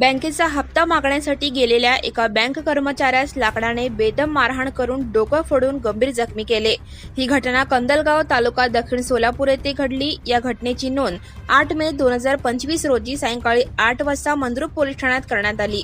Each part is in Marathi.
बँकेचा हप्ता मागण्यासाठी गेलेल्या एका बँक कर्मचाऱ्यास लाकडाने बेदम मारहाण करून डोकं फोडून गंभीर जखमी केले. ही घटना कंदलगाव तालुका दक्षिण सोलापूर येथे घडली. या घटनेची नोंद आठ मे दोन हजार पंचवीस रोजी सायंकाळी आठ वाजता मंद्रुप पोलीस ठाण्यात करण्यात आली.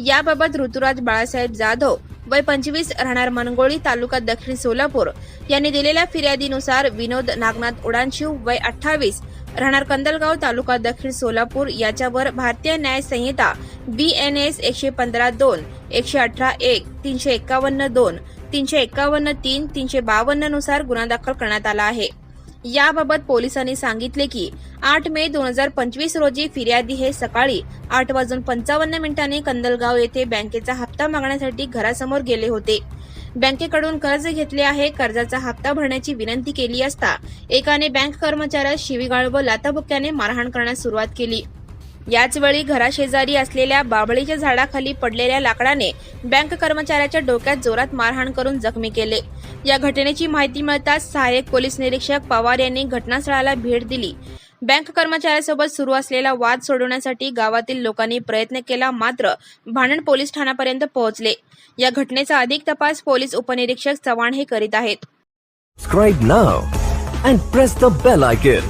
याबाबत ऋतुराज बाळासाहेब जाधव वय पंचवीस राहणार मनगोळी तालुका दक्षिण सोलापूर. यांनी दिलेल्या फिर्यादीनुसार विनोद नागनाथ उडानशिव वय अठ्ठावीस राहणार कंदलगाव तालुका दक्षिण सोलापूर याच्यावर भारतीय न्याय संहिता बी एन एस एकशे पंधरा दोन एकशे अठरा एक तीनशे एकावन्न दोन तीनशे एकावन्न तीन तीनशे बावन्ननुसार गुन्हा दाखल करण्यात आला आहे. याबाबत पोलिसांनी सांगितले की आठ मे दोन हजार पंचवीस रोजी फिर्यादी हे सकाळी आठ वाजून पंचावन्न मिनिटांनी कंदलगाव येथे बँकेचा हप्ता मागण्यासाठी घरासमोर गेले होते. बँकेकडून कर्ज घेतले आहे कर्जाचा हप्ता भरण्याची विनंती केली असता एकाने बँक कर्मचाऱ्यास शिवीगाळ व लाताबुक्याने मारहाण करण्यास सुरुवात केली. याचवेळी घराशेजारी असलेल्या बाबळीच्या झाडाखाली पडलेल्या लाकडाने बँक कर्मचाऱ्याच्या डोक्यात जोरात मारहाण करून जखमी केले या घटनेची माहिती मिळताच सहाय्यक पोलीस निरीक्षक पवार यांनी घटनास्थळाला भेट दिली बँक कर्मचाऱ्यासोबत सुरू असलेला वाद सोडवण्यासाठी गावातील लोकांनी प्रयत्न केला मात्र भांडण पोलीस ठाण्यापर्यंत पोहोचले या घटनेचा अधिक तपास पोलीस उपनिरीक्षक चव्हाण हे करीत आहेत Subscribe now and press the bell icon.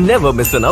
Never miss an update.